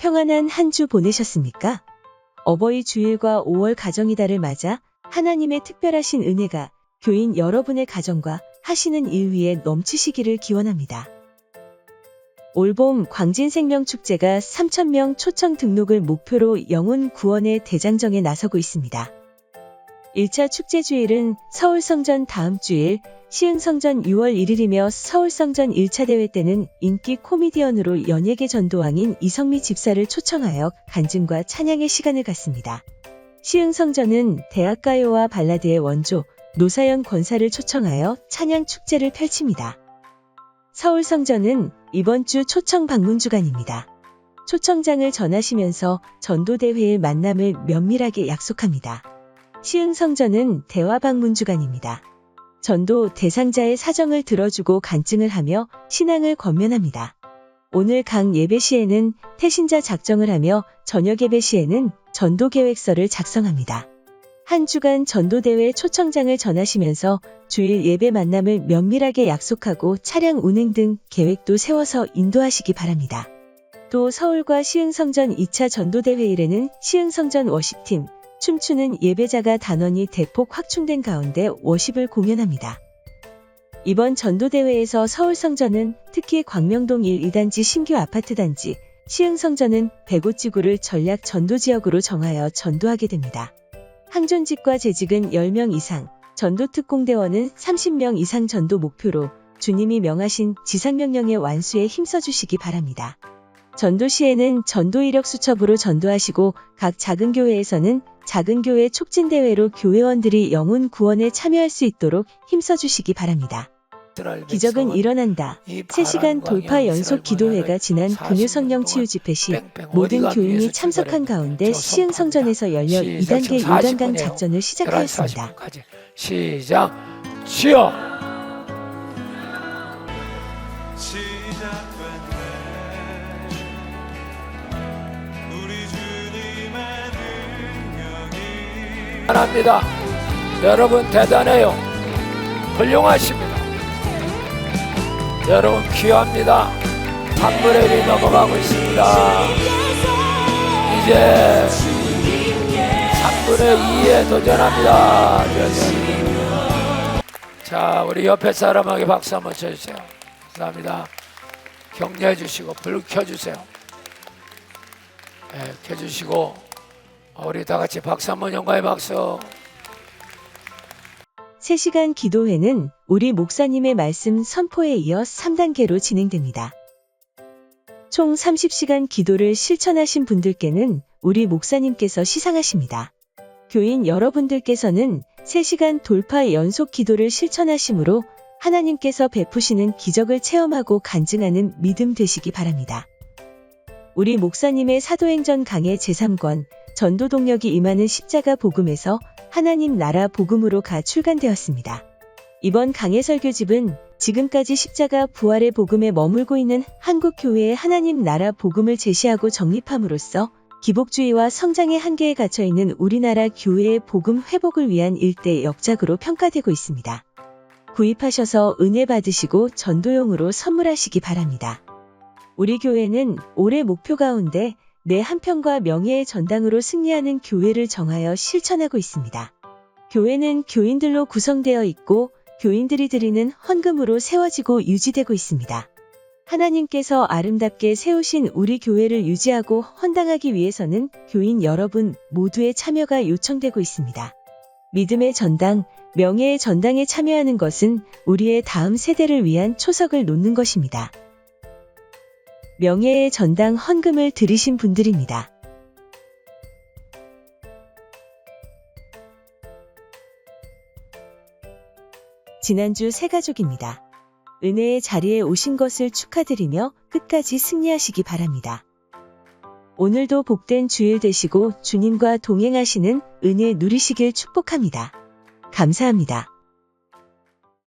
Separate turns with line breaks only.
평안한 한 주 보내셨습니까? 어버이 주일과 5월 가정이달을 맞아 하나님의 특별하신 은혜가 교인 여러분의 가정과 하시는 일 위에 넘치시기를 기원합니다. 올봄 광진생명축제가 3,000명 초청 등록을 목표로 영혼 구원의 대장정에 나서고 있습니다. 1차 축제 주일은 서울 성전 다음 주일, 시흥성전 6월 1일이며 서울성전 1차 대회 때는 인기 코미디언으로 연예계 전도왕인 이성미 집사를 초청하여 간증과 찬양의 시간을 갖습니다. 시흥성전은 대학가요와 발라드의 원조, 노사연 권사를 초청하여 찬양 축제를 펼칩니다. 서울성전은 이번 주 초청 방문 주간입니다. 초청장을 전하시면서 전도대회의 만남을 면밀하게 약속합니다. 시흥성전은 대화 방문 주간입니다. 전도 대상자의 사정을 들어주고 간증을 하며 신앙을 권면합니다. 오늘 강 예배 시에는 태신자 작정을 하며 저녁 예배 시에는 전도 계획서를 작성합니다. 한 주간 전도대회 초청장을 전하시면서 주일 예배 만남을 면밀하게 약속하고 차량 운행 등 계획도 세워서 인도하시기 바랍니다. 또 서울과 시흥성전 2차 전도대회일에는 시흥성전 워십팀, 춤추는 예배자가 단원이 대폭 확충된 가운데 워십을 공연합니다. 이번 전도대회에서 서울성전은 특히 광명동 1, 2단지 신규 아파트 단지, 시흥성전은 백오지구를 전략 전도지역으로 정하여 전도하게 됩니다. 항존직과 재직은 10명 이상, 전도특공대원은 30명 이상 전도 목표로 주님이 명하신 지상명령의 완수에 힘써주시기 바랍니다. 전도 시에는 전도 이력 수첩으로 전도하시고 각 작은 교회에서는 작은 교회 촉진대회로 교회원들이 영혼 구원에 참여할 수 있도록 힘써주시기 바랍니다. 기적은 일어난다. 3시간 돌파 연속 기도회가 지난 금요 성령 치유 집회 시 모든 교인이 참석한 가운데 시흥 성전에서 열려 2단계 요단강 작전을 시작하였습니다.
시작 주여 합니다. 여러분 대단해요. 훌륭하십니다. 여러분 귀합니다. 한물에 넘어가고 있습니다. 이제 3분의 2에 도전합니다. 자 우리 옆에 사람에게 박수 한번 쳐주세요. 감사합니다. 격려해 주시고 불 켜주세요. 네, 켜주시고 우리 다 같이 박수 한번 영광의 박수
3시간 기도회는 우리 목사님의 말씀 선포에 이어 3단계로 진행됩니다. 총 30시간 기도를 실천하신 분들께는 우리 목사님께서 시상하십니다. 교인 여러분들께서는 3시간 돌파 연속 기도를 실천하심으로 하나님께서 베푸시는 기적을 체험하고 간증하는 믿음 되시기 바랍니다. 우리 목사님의 사도행전 강해 제3권 전도 동력이 임하는 십자가 복음에서 하나님 나라 복음으로 가 출간되었습니다. 이번 강해 설교집은 지금까지 십자가 부활의 복음에 머물고 있는 한국 교회의 하나님 나라 복음을 제시하고 정립함으로써 기복주의와 성장의 한계에 갇혀 있는 우리나라 교회의 복음 회복을 위한 일대 역작으로 평가되고 있습니다. 구입하셔서 은혜 받으시고 전도용으로 선물하시기 바랍니다. 우리 교회는 올해 목표 가운데 내 한편과 명예의 전당으로 승리하는 교회를 정하여 실천하고 있습니다. 교회는 교인들로 구성되어 있고 교인들이 드리는 헌금으로 세워지고 유지되고 있습니다. 하나님께서 아름답게 세우신 우리 교회를 유지하고 헌당하기 위해서는 교인 여러분 모두의 참여가 요청되고 있습니다. 믿음의 전당, 명예의 전당에 참여하는 것은 우리의 다음 세대를 위한 초석을 놓는 것입니다. 명예의 전당 헌금을 들이신 분들입니다. 지난주 새 가족입니다. 은혜의 자리에 오신 것을 축하드리며 끝까지 승리하시기 바랍니다. 오늘도 복된 주일 되시고 주님과 동행하시는 은혜 누리시길 축복합니다. 감사합니다.